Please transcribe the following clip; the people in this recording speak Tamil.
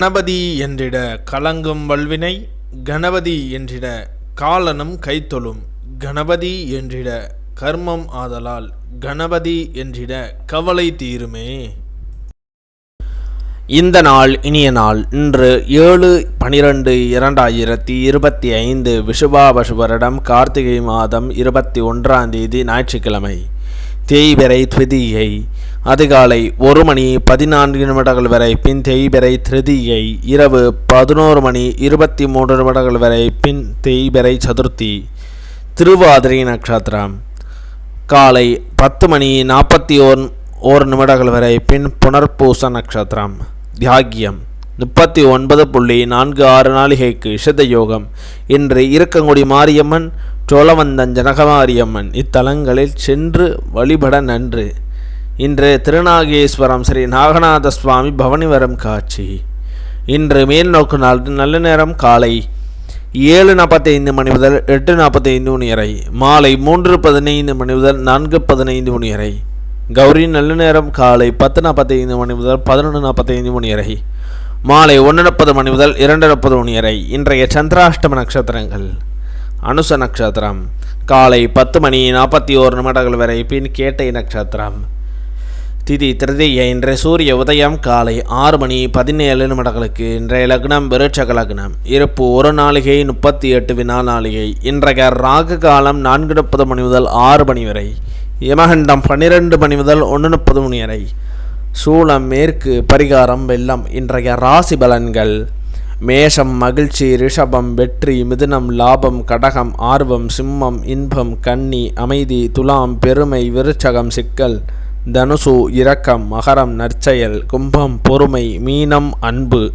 கணபதி என்றிட கலங்கும் வல்வினை கணபதி என்றிட காலனும் கைத்தொழும் கணபதி என்றிட கர்மம் ஆதலால் கணபதி என்றிட கவலை தீருமே. இந்த நாள் இனிய நாள் இன்று ஏழு பனிரெண்டு இரண்டாயிரத்தி இருபத்தி ஐந்து விஷுபாபசு வருடம் கார்த்திகை மாதம் இருபத்தி ஒன்றாம் தேதி ஞாயிற்றுக்கிழமை. தேய்பிறை திருதியை அதிகாலை ஒரு மணி பதினான்கு நிமிடங்கள் வரை பின் தேய்பிறை திருதியை இரவு பதினோரு மணி இருபத்தி மூன்று நிமிடங்கள் வரை பின் தேய்பிறை சதுர்த்தி. திருவாதிரை நட்சத்திரம். காலை பத்து மணி நாற்பத்தி ஓர் ஓர் நிமிடங்கள் வரை பின் புனர்பூச நட்சத்திரம். தியாகியம். முப்பத்தி ஒன்பது புள்ளி நான்கு ஆறு நாளிகைக்கு இஷத யோகம் இன்று இருக்கங்குடி மாரியம்மன் சோழவந்தன் ஜனகமாரியம்மன் இத்தலங்களில் சென்று வழிபட நன்று. இன்று திருநாகேஸ்வரம் ஸ்ரீ நாகநாத சுவாமி பவனிவரம் காட்சி. இன்று மேல் நோக்கு நாள் நல்ல நேரம் காலை ஏழு நாற்பத்தைந்து மணி முதல் எட்டு நாற்பத்தைந்து மணி வரை மாலை மூன்று பதினைந்து மணி முதல் நான்கு பதினைந்து மணி வரை கௌரி நல்ல நேரம் காலை பத்து நாற்பத்தைந்து மணி முதல் பதினொன்று நாற்பத்தைந்து மணி வரை மாலை ஒன்று முப்பது மணி முதல் இரண்டு முப்பது மணி வரை இன்றைய சந்திராஷ்டம நட்சத்திரங்கள். அனுச நட்சத்திரம். காலை பத்து மணி நாற்பத்தி ஓரு நிமிடங்கள் வரை பின் கேட்டை நட்சத்திரம். திதி திருதிய இன்றைய சூரிய உதயம் காலை ஆறு மணி பதினேழு நிமிடங்களுக்கு இன்றைய லக்னம் விருட்சக லக்னம். இருப்பு ஒரு நாளிகை முப்பத்தி எட்டு வினா நாளிகை. இன்றைய ராகு காலம் நான்கு முப்பது மணி முதல் ஆறு மணி வரை. யமகண்டம் பன்னிரெண்டு மணி முதல் ஒன்று முப்பது மணி வரை. சூளம் மேற்கு பரிகாரம் வெள்ளம் இன்றைய ராசி பலன்கள். மேஷம் மகிழ்ச்சி ரிஷபம் வெற்றி மிதுனம் லாபம் கடகம் ஆர்வம் சிம்மம் இன்பம் கன்னி அமைதி துலாம் பெருமை விருச்சகம் சிக்கல். தனுசு இரக்கம் மகரம் நற்செயல் கும்பம் பொறுமை மீனம் அன்பு.